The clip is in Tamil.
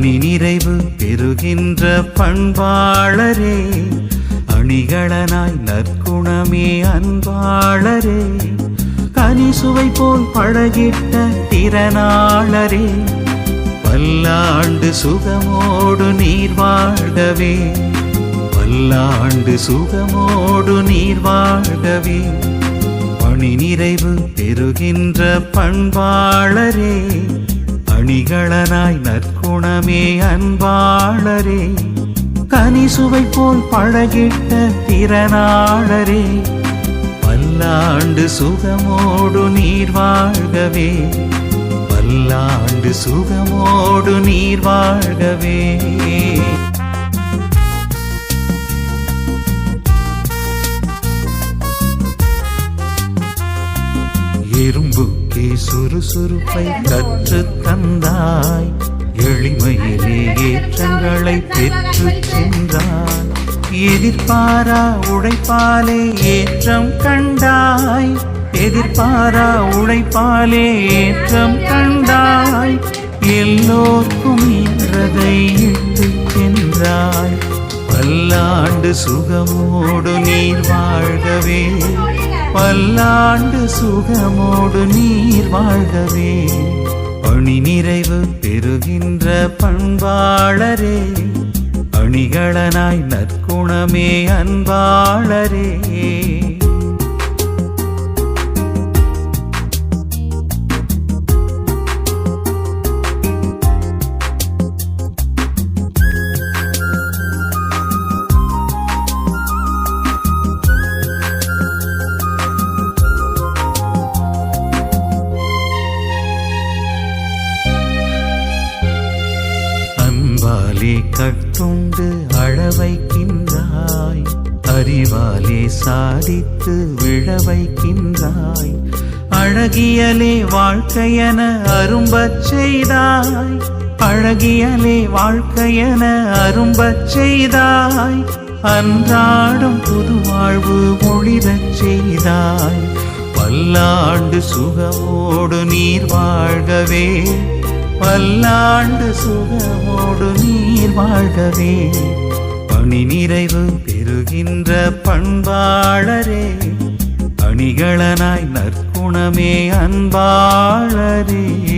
அணி நிறைவு பெறுகின்ற பண்பாளரே அணிகளனாய் நற்குணமே அன்பாளரே. கனிசுவை போல் பழகிட்ட திறனாளரே பல்லாண்டு சுகமோடு நீர் வாழ்கவே. பல்லாண்டு சுகமோடு நீர் வாழ்கவே. பணி நிறைவு பெறுகின்ற பண்பாளரே அணிகளனாய் நற்கு நற்குணமே அன்பாளரே கனிசுவை போல் பழகிட்ட திறனாளரே பல்லாண்டு சுகமோடு நீர் வாழ்கவே பல்லாண்டு சுகமோடு நீர் வாழ்கவே. இரும்புக்கே சுறுசுறுப்பை கற்று தந்தாய் ஏற்றங்களை பெற்று சென்றாய் எதிர்பாரா உழைப்பாலே ஏற்றம் கண்டாய். எதிர்பாரா உழைப்பாலே ஏற்றம் கண்டாய். எல்லோர்க்கும் இன்றதை இட்டு சென்றாய் பல்லாண்டு சுகமோடு நீர் வாழ்கவே. பல்லாண்டு சுகமோடு நீர் வாழ்கவே. பணி நிறைவு பெறுகின்ற பண்பாளரே அணிகளனாய் நற்குணமே அன்பாளரே. அறிவாலே கட்டுண்டு அழவைக்கின்றாய் அறிவாலே சாதித்து விழவைக்கின்றாய். அழகியலே வாழ்க்கையென அரும்பச் செய்தாய். அழகியலே வாழ்க்கையென அரும்பச் செய்தாய். அன்றாடும் புது வாழ்வு மொழிரச் செய்தாய். பல்லாண்டு சுகமோடு நீர் வாழ்கவே பல்லாண்டு சுகமோடு நீர் வாழ்கவே. பணி நிறைவு பெறுகின்ற பண்பாளரே. அணிகளனாய் நற்குணமே அன்பாளரே.